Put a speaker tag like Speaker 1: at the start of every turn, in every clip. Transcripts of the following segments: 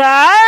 Speaker 1: তা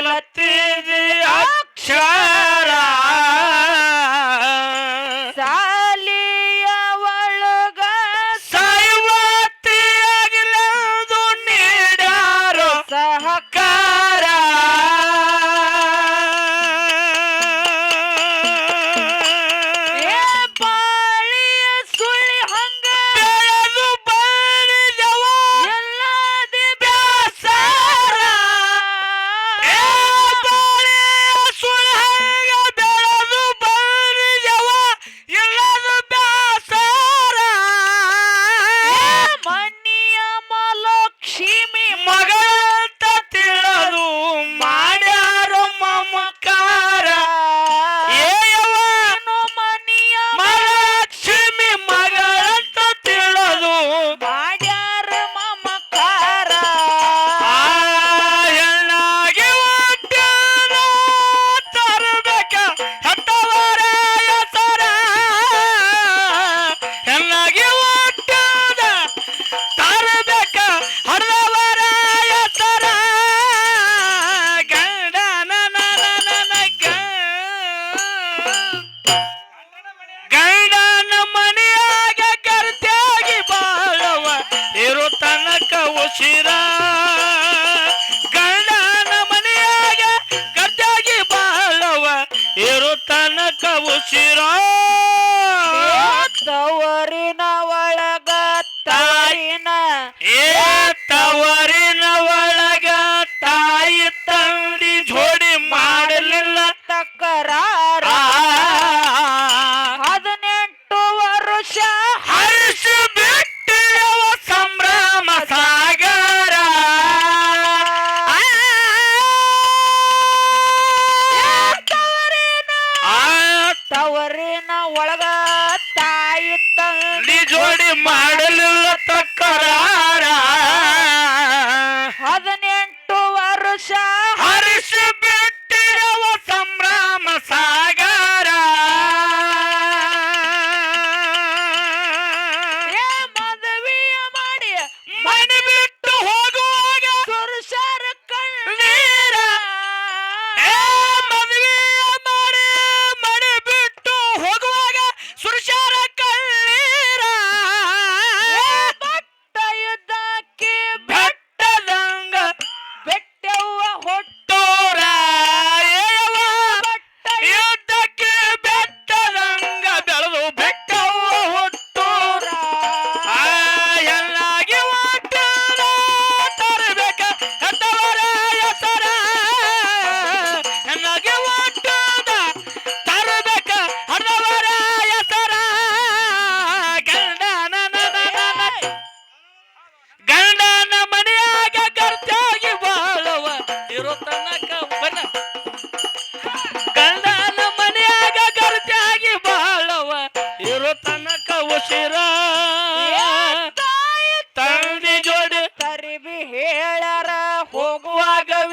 Speaker 1: ಕಲತಿದಿ ಅಕ್ಷರ ಕರಿನ ಒಳಗ ತಾಯಿ ತಂದಿ ಜೋಡಿ ಮಾಡಲಿಲ್ಲ ತಕ್ಕರಾರ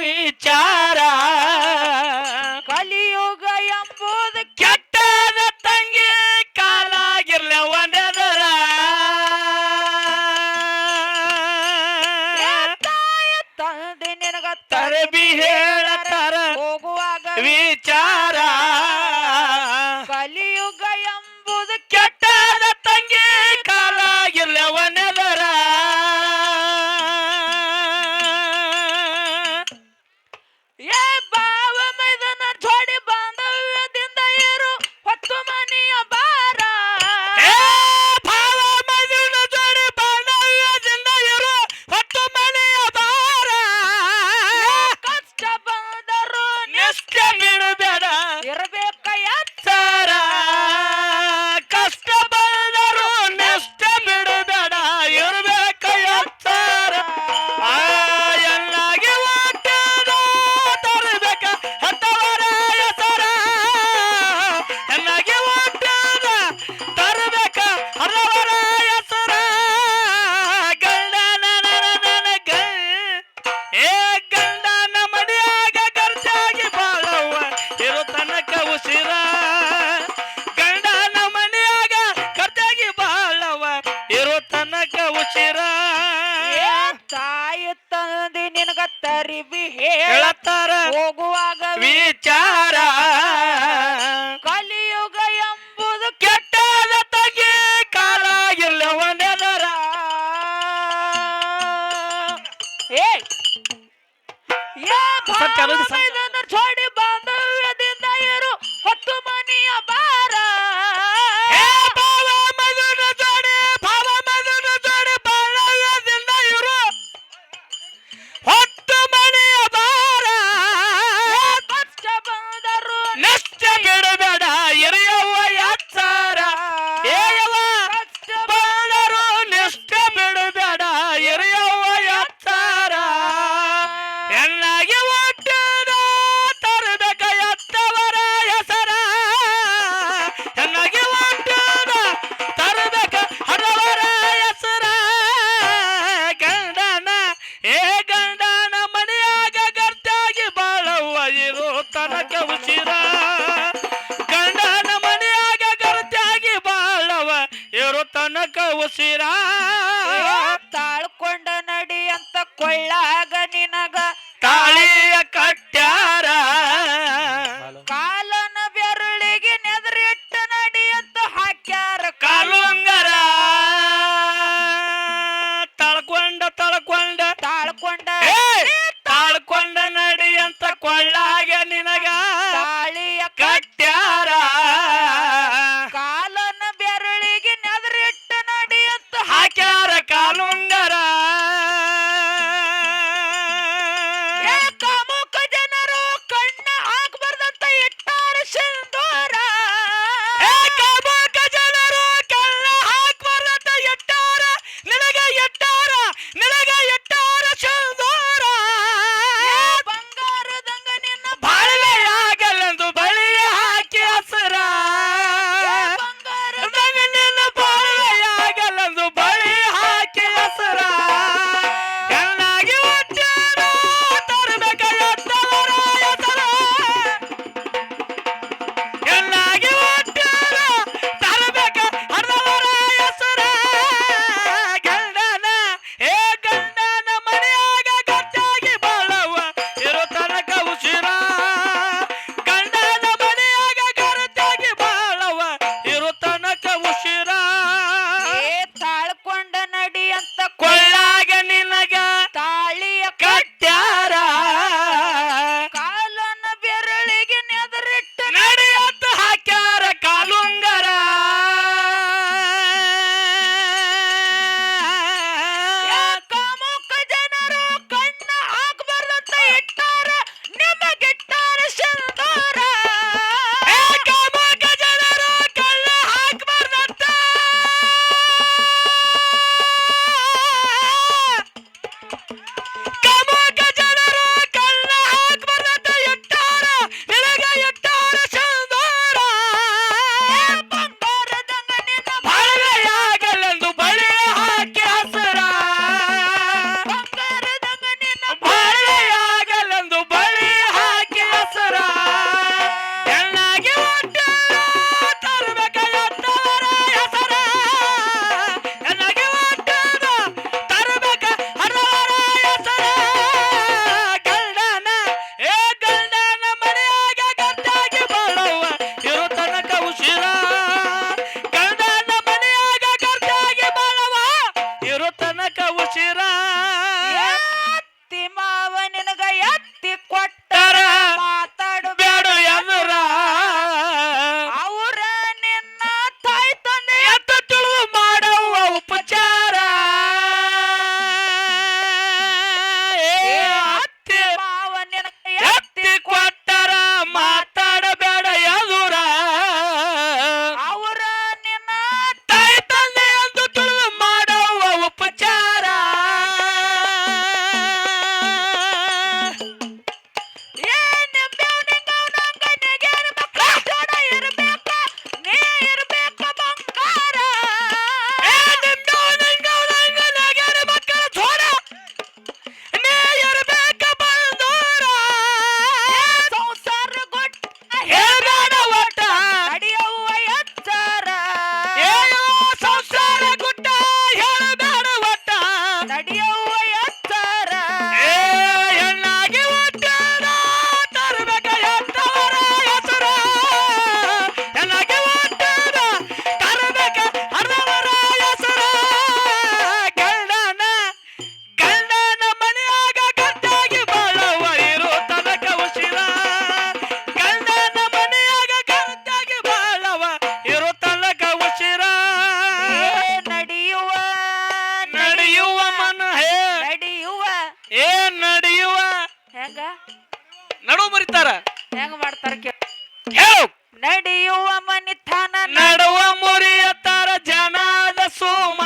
Speaker 1: বিচারা
Speaker 2: ಏ ತಾಯಿ ತಂದೆ ನಿನಗ ಹೇಳ
Speaker 1: ಹೇಳತ್ತಾರ?
Speaker 2: ಹೋಗುವಾಗ
Speaker 1: ನಷ್ಟ ತಾಳಿಯ ಕಟ್ಯಾರ
Speaker 2: ಹೆಂಗ? ನಡು ಮರಿತಾರ.
Speaker 1: ಹೆಂಗ ಮಾಡ್ತಾರ
Speaker 2: ಹೇಳು.
Speaker 1: ನಡೆಯುವ ಮನಿತನ
Speaker 2: ನಡುವ ಮುರಿಯತಾರ ಜನದ
Speaker 1: ಸೋಮ.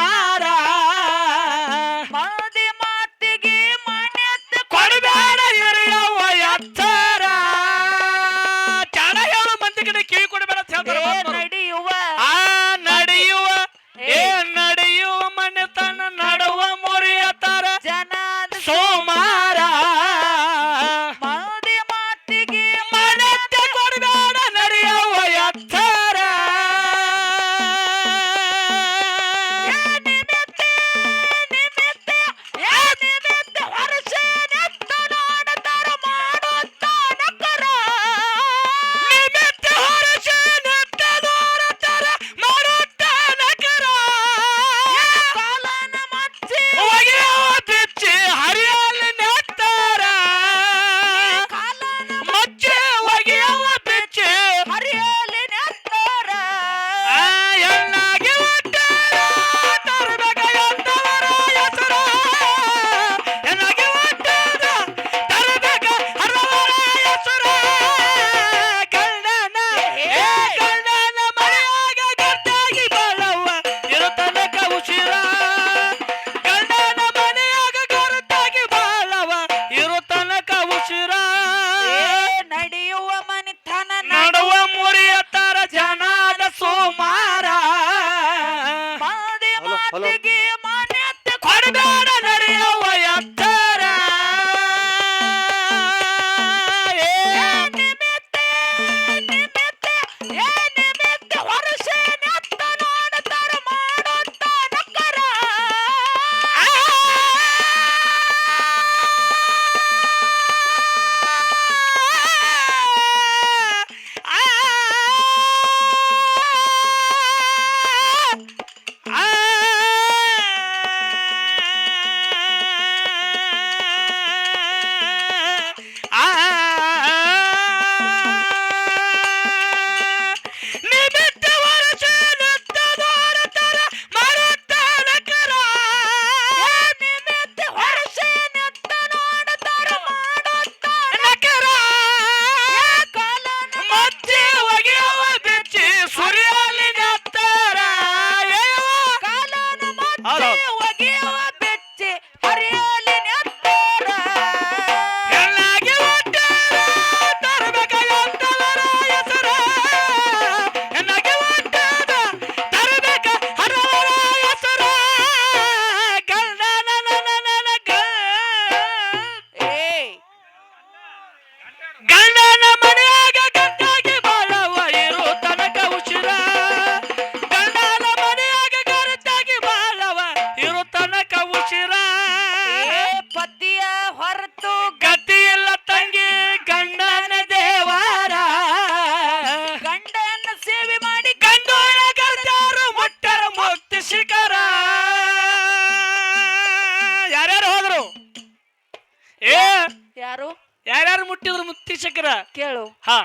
Speaker 1: Hold
Speaker 2: on. ಮುಟ್ಟೋಣಗರ್ತಾರು ಮುಟ್ಟರ ಮುಕ್ತಿ ಶಿಖರ. ಯಾರ್ಯಾರು ಹೋದ್ರು? ಏ
Speaker 1: ಯಾರು?
Speaker 2: ಯಾರ್ಯಾರು ಮುಟ್ಟಿದ್ರು ಮುಕ್ತಿ ಶಿಖರ?
Speaker 1: ಕೇಳು.
Speaker 2: ಹಾ.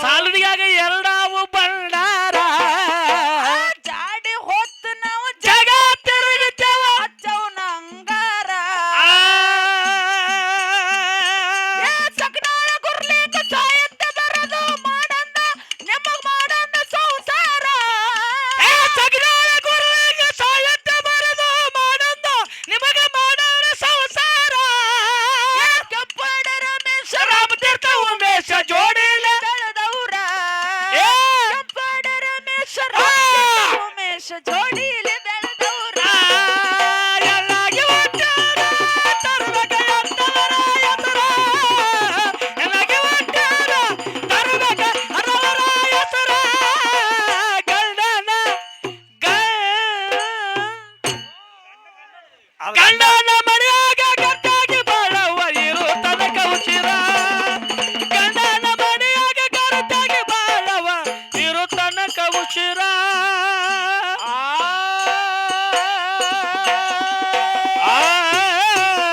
Speaker 1: ಸಾಲುಡಿಯಾಗ ಎರಡಾವು ಬಂಡಾರ
Speaker 2: ಜಾಡಿ ಹೊತ್ತು ನಾವು
Speaker 1: ಜಗ ತಿರುಗಿತೇವ
Speaker 2: ಹಚ್ಚವನ ಅಂಗಾರ ಸಕನಾಳ ಗುರ್ಲಿಂಗ ಸಾಯಂತ ಬರದು ಮಾಡಂದ ನೆಮ್ಮಗ್ ಮಾಡಂದ ಸಂಸಾರ.
Speaker 1: ಸಕನಾಳ ಗುರ್ಲಿಂಗ ಸಾಯಂತ ಬರದು ಮಾಡಂದ ನಿಮಗೆ ಮಾಡಂದ ಸಂಸಾರ.
Speaker 2: ಕೆಂಪಡ ರಮೇಶ.
Speaker 1: ರಾಮತೀರ್ಥ ಉಮೇಶ ಜೋ
Speaker 2: should do